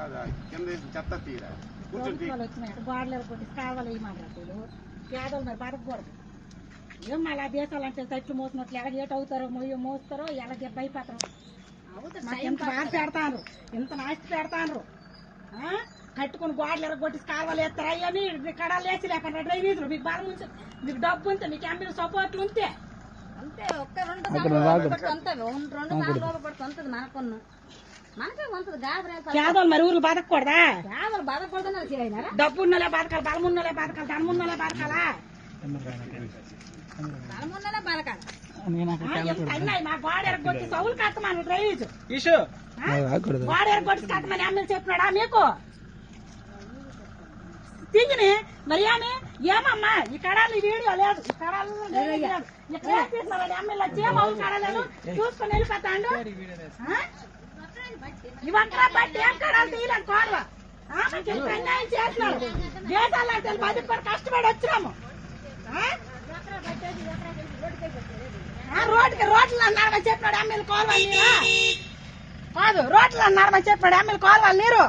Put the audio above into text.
కాదా? కింద వేసి చెత్త తీరా? కూర్చుంటే ప్రభుత్వాలు వచ్చినాయి గోడలు కొట్టి కావాలి ఈ మాట్లాడుతులు పేదలు మరి బతకూడదు ఏం మళ్ళీ ఆ దేశాలు అంటే తట్లు మోసినట్లు ఎలా ఏట అవుతారో మొయ్య మోస్తారో ఎలా దెబ్బ అయిపోతారో? ఎంత బాధ పెడతాను ఎంత నాస్తి పెడతాను ఆ? కట్టుకుని గోడలు ఎరగొట్టి కాలువలు ఎత్తారు అయ్యని కడాలు వేసి లేకుండా డ్రైనేజీలు. మీకు బాగా ఉంచి మీకు డబ్బు ఉంటే మీకు ఎమ్మెల్యే సపోర్ట్లు ఉంటే. అంతే ఒక్క రెండు రెండు సార్లు లోపలిపడితే ఉంటుంది మనకున్న. పేదలు మరి ఊర్లు బతకూడదా బాధపడదని చేయనారా డబ్బు ఉన్నలే బతకాలి బలం ఉన్నలే బతకాలి? ధనం ఉన్నలే బతకాలా సౌలు కట్టమని చెప్పినాడా మీకు? తింగిని మరి ఏమి ఏమమ్మా ఈ కడాలి వీడియో లేదు. ఈ కడాలు. ఇక్కడ మౌలు కడాలను చూసుకొని వెళ్ళిపోతాడు. వంకర బట్టి ఏం కడాలు తీయలేదు కోడవ అన్యాయం చేస్తున్నారు దేశాలు అంటే పది పడి కష్టపడి వచ్చినాము. రోడ్డుకి రోడ్లు అన్నారని చెప్పినాడు ఎమ్మెల్యే కోరవాలి నీరు. కాదు రోడ్లు అన్నారని చెప్పినాడు ఎమ్మెల్యే కోరవాలి నీరు.